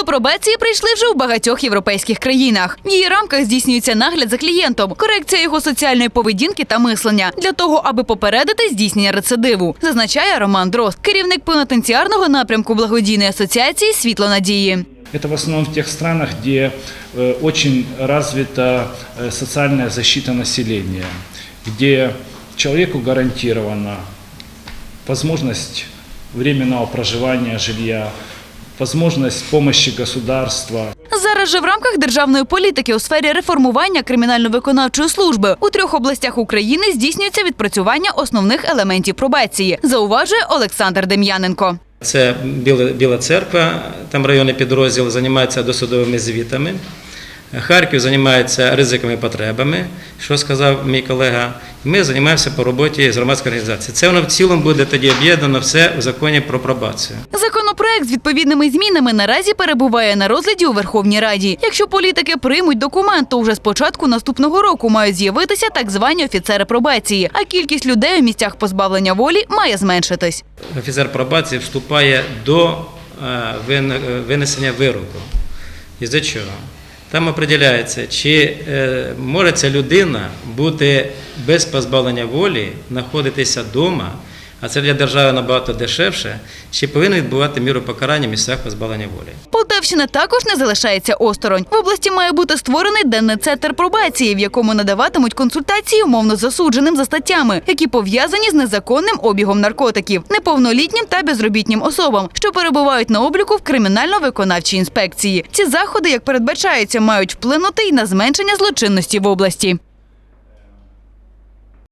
До пробації прийшли вже у багатьох європейських країнах. В її рамках здійснюється нагляд за клієнтом, корекція його соціальної поведінки та мислення для того, аби попередити здійснення рецидиву, зазначає Роман Дрозд, керівник пенітенціарного напрямку благодійної асоціації Світло надії. Это в основном в тех странах, где э, очень развита э, социальная защита населения, где человеку гарантирована возможность временного проживания жилья, возможность помощи государства. Зараз же в рамках державної політики у сфері реформування кримінально-виконавчої служби у трьох областях України здійснюється відпрацювання основних елементів пробації, зауважує Олександр Дем'яненко. Це Біла, церква, там районний підрозділ займається досудовими звітами. Харків займається ризиками і потребами, що сказав мій колега. Ми займаємося по роботі з громадською організацією. Це воно в цілому буде тоді об'єднано все у законі про пробацію. Законопроект з відповідними змінами наразі перебуває на розгляді у Верховній Раді. Якщо політики приймуть документ, то вже з початку наступного року мають з'явитися так звані офіцери пробації, а кількість людей у місцях позбавлення волі має зменшитись. Офіцер пробації вступає до е, е, винесення вироку. І за чого? Там определяється, чи е, може ця людина бути без позбавлення волі, знаходитися вдома, а це для держави набагато дешевше, чи повинен відбувати міру покарання місцях позбавлення волі. Полтавщина також не залишається осторонь. В області має бути створений денний центр пробації, в якому надаватимуть консультації умовно засудженим за статтями, які пов'язані з незаконним обігом наркотиків, неповнолітнім та безробітнім особам, що перебувають на обліку в кримінально-виконавчій інспекції. Ці заходи, як передбачається, мають вплинути й на зменшення злочинності в області.